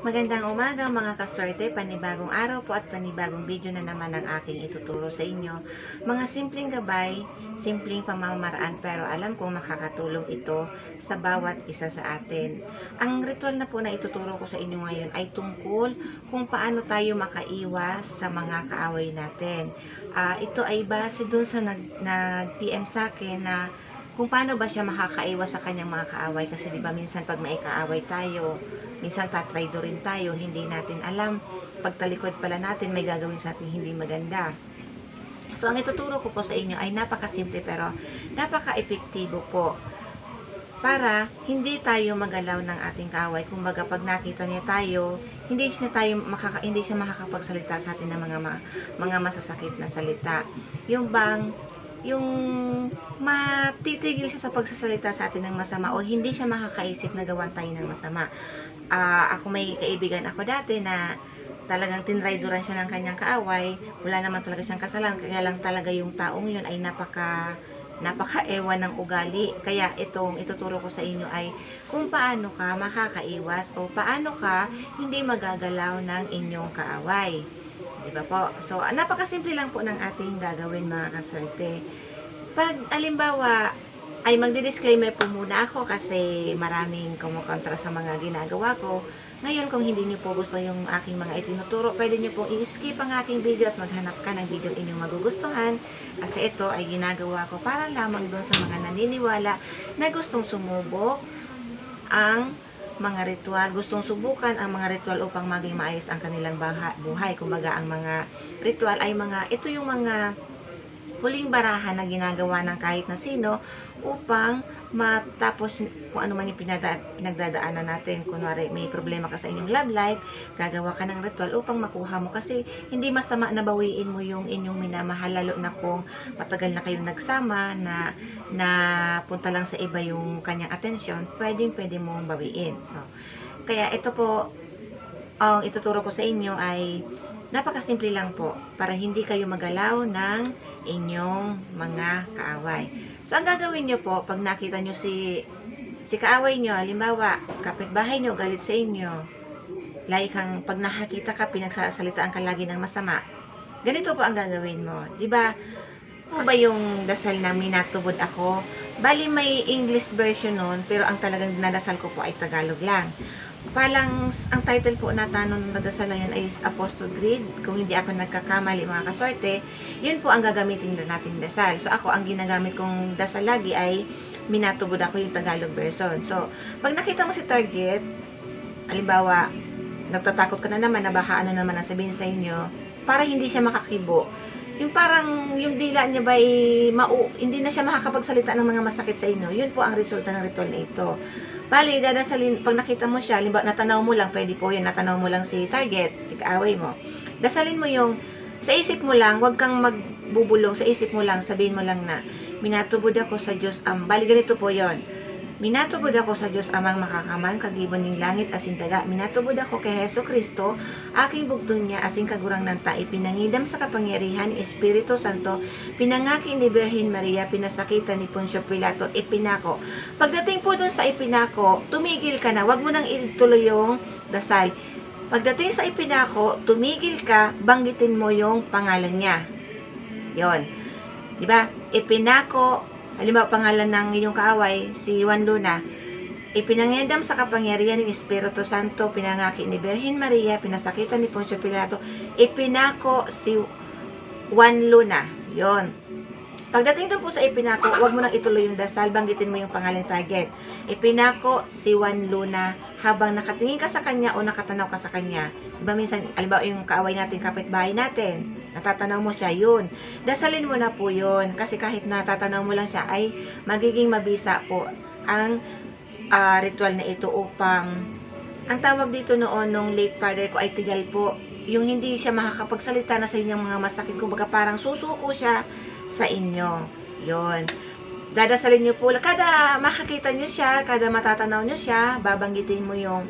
Magandang umaga mga kaswerte, panibagong araw po at panibagong video na naman ang aking ituturo sa inyo. Mga simpleng gabay, simpleng pamamaraan pero alam kong makakatulong ito sa bawat isa sa atin. Ang ritual na po na ituturo ko sa inyo ngayon ay tungkol kung paano tayo makaiwas sa mga kaaway natin. Ah, ito ay base dun sa nag, nag-PM sa akin na kung paano ba siya makakaiwas sa kanyang mga kaaway? Kasi di ba minsan pag may kaaway tayo minsan tatraydo rin tayo hindi natin alam. Pagtalikod pala natin may gagawin sa atin hindi maganda. So ang ituturo ko po sa inyo ay napakasimple pero napaka-epektibo po para hindi tayo magalaw ng ating kaaway. Kumbaga pag nakita niya tayo hindi siya tayo makaka, hindi siya makakapagsalita sa atin ng mga mga masasakit na salita. Yung bang yung matitigil siya sa pagsasalita sa atin ng masama o hindi siya makakaisip na gawan tayo ng masama. Ah, ako may kaibigan ako dati na talagang tinraidoran siya ng kanyang kaaway. Wala naman talaga siyang kasalanan. Kaya lang talaga yung taong yun ay napaka napaka-ewan ng ugali. Kaya itong ituturo ko sa inyo ay kung paano ka makakaiwas o paano ka hindi magagalaw ng inyong kaaway. Di ba po? So, napakasimple lang po ng ating gagawin mga kaswerte. Pag, alimbawa, ay magdi-disclaimer po muna ako kasi maraming kumukontra sa mga ginagawa ko. Ngayon, kung hindi niyo po gusto yung aking mga itinuturo, pwede niyo pong i-skip ang aking video at maghanap ka ng video inyong magugustuhan. Kasi ito ay ginagawa ko para lamang doon sa mga naniniwala na gustong sumubok ang mga ritual, gustong subukan ang mga ritual upang maging maayos ang kanilang buhay. Kumbaga, ang mga ritual ay mga, ito yung mga huling barahan na ginagawa ng kahit na sino upang matapos kung ano man yung pinada, pinagdadaanan natin. Kunwari, may problema ka sa inyong love life, gagawa ka ng ritual upang makuha mo kasi hindi masama na bawiin mo yung inyong minamahal lalo na kung matagal na kayong nagsama na na punta lang sa iba yung kanyang atensyon, pwedeng pwede mong bawiin. So, kaya ito po ang ituturo ko sa inyo ay napakasimple lang po para hindi kayo magalaw ng inyong mga kaaway. So, ang gagawin nyo po, pag nakita nyo si si kaaway nyo, halimbawa, kapitbahay nyo, galit sa inyo, like kang pag nakakita ka, pinagsasalitaan ka lagi ng masama, ganito po ang gagawin mo. Ba? Po ba yung dasal na minatubod ako? Bali may English version nun, pero ang talagang dinadasal ko po ay Tagalog lang. Palang, ang title po na tanong na dasal na yun ay Apostle Creed. Kung hindi ako nagkakamali mga kaswerte, yun po ang gagamitin na natin dasal. So ako, ang ginagamit kong dasal lagi ay minatubod ako yung Tagalog version. So, pag nakita mo si target, halimbawa, nagtatakot ka na naman na baka ano naman ang sabihin sa inyo, para hindi siya makakibo, yung parang yung dila niya ba mau, hindi na siya makakapagsalita ng mga masakit sa inyo, yun po ang resulta ng ritual na ito. Bali, dadasalin, pag nakita mo siya, limba, natanaw mo lang, pwede po yun, natanaw mo lang si target, si kaaway mo. Dasalin mo yung, sa isip mo lang, wag kang magbubulong, sa isip mo lang, sabihin mo lang na, minatubod ako sa Diyos, um, bali ganito po yon Minatubod ako sa Diyos amang makakaman, kagibon ng langit asin daga. Minatubod ako kay Heso Kristo, aking bugtong niya asing kagurang ng ta, ipinangidam sa kapangyarihan, Espiritu Santo, pinangaki ni Birhen Maria, pinasakitan ni Poncio Pilato, ipinako. Pagdating po dun sa ipinako, tumigil ka na, wag mo nang ituloy yung dasal. Pagdating sa ipinako, tumigil ka, banggitin mo yung pangalan niya. Yon. Di ba? Ipinako, halimbawa pangalan ng inyong kaaway, si Juan Luna, ipinangedam sa kapangyarihan ng Espiritu Santo, pinangaki ni Birhen Maria, pinasakitan ni Poncio Pilato, ipinako si Juan Luna. Yon. Pagdating doon po sa ipinako, huwag mo nang ituloy yung dasal, banggitin mo yung pangalan target. Ipinako si Juan Luna habang nakatingin ka sa kanya o nakatanaw ka sa kanya. Diba minsan, alimbawa yung kaaway natin, kapitbahay natin, natatanaw mo siya, yun. Dasalin mo na po yun. Kasi kahit natatanaw mo lang siya, ay magiging mabisa po ang ah, ritual na ito upang ang tawag dito noon nung late father ko ay tigal po. Yung hindi siya makakapagsalita na sa inyong mga masakit. Kumbaga parang susuko siya sa inyo. Yon. Dadasalin niyo po. Kada makakita niyo siya, kada matatanaw niyo siya, babanggitin mo yung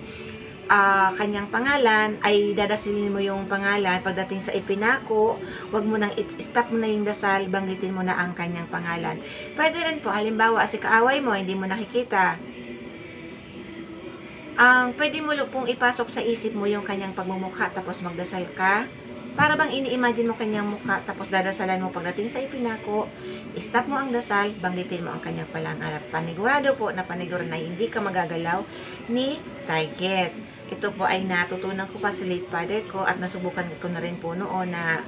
ah, kanyang pangalan, ay dadasalin mo yung pangalan. Pagdating sa ipinako, wag mo nang stop mo na yung dasal, banggitin mo na ang kanyang pangalan. Pwede rin po, halimbawa, si kaaway mo, hindi mo nakikita, ang pwede mo pong ipasok sa isip mo yung kanyang pagmumukha tapos magdasal ka. Para bang ini-imagine mo kanyang mukha tapos dadasalan mo pagdating sa ipinako, stop mo ang dasal, banggitin mo ang kanyang palangalap. Panigurado po na paniguro na hindi ka magagalaw ni target. Ito po ay natutunan ko pa sa late father ko at nasubukan ko na rin po noon na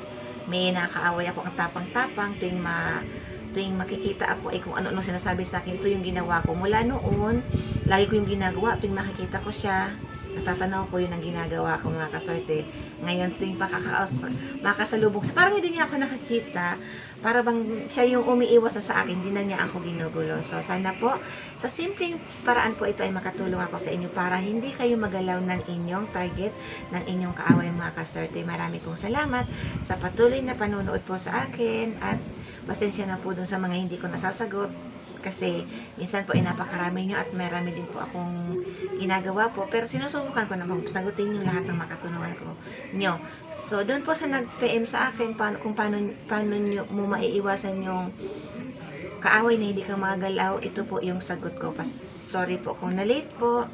may nakaaway ako ang tapang-tapang tuwing ma tuwing makikita ako ay kung ano-ano sinasabi sa akin, ito yung ginawa ko. Mula noon, lagi ko yung ginagawa tuwing makikita ko siya. Natatanaw ko yun ang ginagawa ko mga kaswerte. Ngayon tuwing pakakaas, makasalubog sa parang hindi niya ako nakikita. Para bang siya yung umiiwas na sa akin, hindi na niya ako ginugulo. So sana po, sa simpleng paraan po ito ay makatulong ako sa inyo para hindi kayo magalaw ng inyong target, ng inyong kaaway mga kaswerte. Marami pong salamat sa patuloy na panonood po sa akin at pasensya na po dun sa mga hindi ko nasasagot. Kasi minsan po ay napakarami nyo at marami din po akong ginagawa po. Pero sinusubukan ko namang sagutin yung lahat ng makatulungan ko nyo. So doon po sa nag-PM sa akin paano, kung paano, paano nyo, mo maiiwasan yung kaaway na hindi ka magalaw ito po yung sagot ko. Pas, sorry po kung na-late po.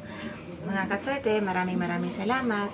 Mga kaswerte maraming maraming salamat